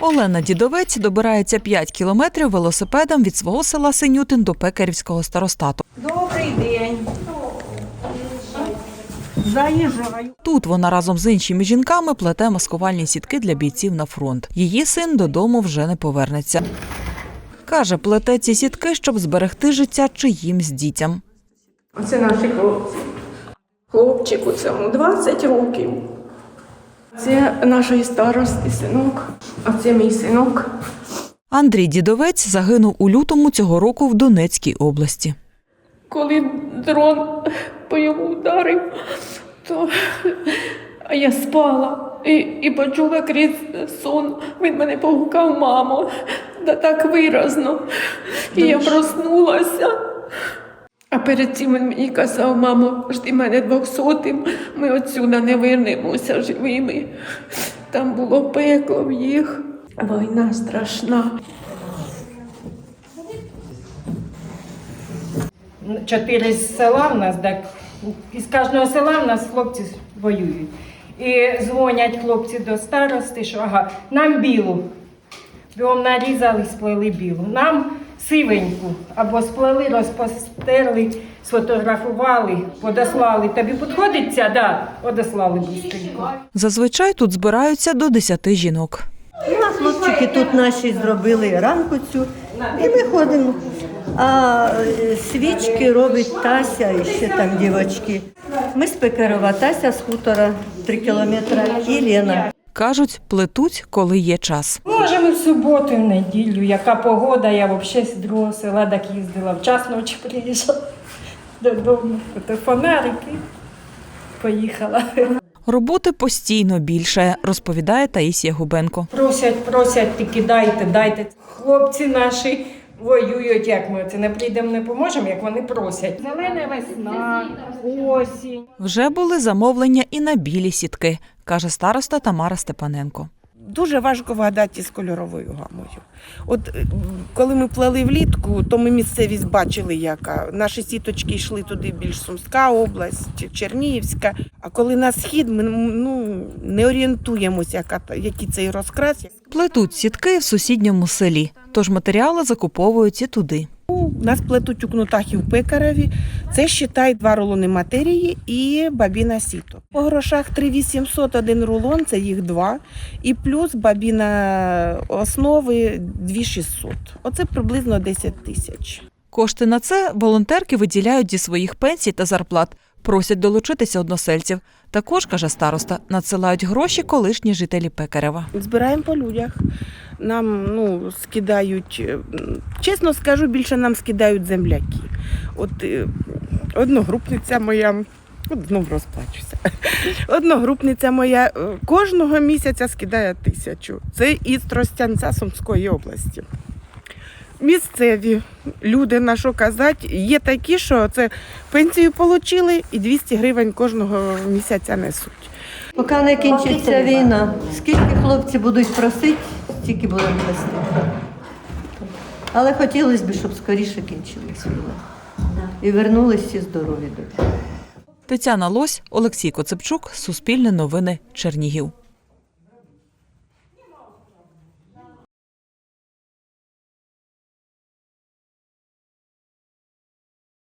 Олена Дідовець добирається 5 кілометрів велосипедом від свого села Синютин до Пекарівського старостату. Добрий день. Заїжджаю. Тут вона разом з іншими жінками плете маскувальні сітки для бійців на фронт. Її син додому вже не повернеться. Каже, плете ці сітки, щоб зберегти життя чиїмсь дітям. Оце наші хлопці. Хлопчику цьому 20 років. Це нашої старості синок, а це мій синок. Андрій Дідовець загинув у лютому цього року в Донецькій області. Коли дрон по йому вдарив, то а я спала і, і почула крізь сон. Він мене погукав, мамо, да так виразно. І я проснулася. Перед цим він мені казав, мамо, жди мене двохсотим, ми отсюда не вернемося живими. Там було пекло в їх. Війна страшна. чотири з села в нас, так із кожного села в нас хлопці воюють. І дзвонять хлопці до старости, що ага, нам білу. Бігом нарізали, сплели білу. Нам сивеньку або сплели, розпостерли, сфотографували, подослали. Тобі підходить ця? Да, одослали быстренько. Зазвичай тут збираються до 10 жінок. Ну, а хлопчики тут наші зробили ранку цю, і ми ходимо. А е, свічки робить Тася і ще там дівчатки. Ми з Пекарова, Тася з хутора 3 кілометри і Лена. Кажуть, плетуть, коли є час. Може, ми в суботу, в неділю, яка погода, я взагалі з другого села так їздила, в час ночі приїжджала додому, фонарики, поїхала. Роботи постійно більше, розповідає Таїсія Губенко. Просять, просять, тільки дайте, дайте. Хлопці наші воюють, як ми це не прийдемо, не поможемо, як вони просять. Зелена весна, осінь. Вже були замовлення і на білі сітки, каже староста Тамара Степаненко. Дуже важко вгадати з кольоровою гамою. От е, коли ми плели влітку, то ми місцевість бачили, яка наші сіточки йшли туди більш Сумська область, Чернігівська. А коли на схід, ми ну, не орієнтуємося, яка, який цей розкрас. Плетуть сітки в сусідньому селі, тож матеріали закуповують і туди. У нас плетуть у кнутах і в пекареві. Це считай два рулони матерії і бабіна сіто. По грошах 3800 один рулон, це їх два. І плюс бабіна основи 2600. Оце приблизно 10 тисяч. Кошти на це волонтерки виділяють зі своїх пенсій та зарплат. Просять долучитися односельців. Також, каже староста, надсилають гроші колишні жителі Пекарева. Збираємо по людях. Нам ну, скидають, е, чесно скажу, більше нам скидають земляки. От е, одногрупниця моя, от знов розплачуся. Одногрупниця моя е, кожного місяця скидає тисячу. Це із Тростянця Сумської області. Місцеві люди, на що казати, є такі, що це пенсію отримали і 200 гривень кожного місяця несуть. Поки не кінчиться війна, скільки хлопці будуть просити, стільки було вести. Але хотілося б, щоб скоріше кінчилась війна. І вернулись всі здорові додому. Тетяна Лось, Олексій Коцепчук, Суспільне новини, Чернігів.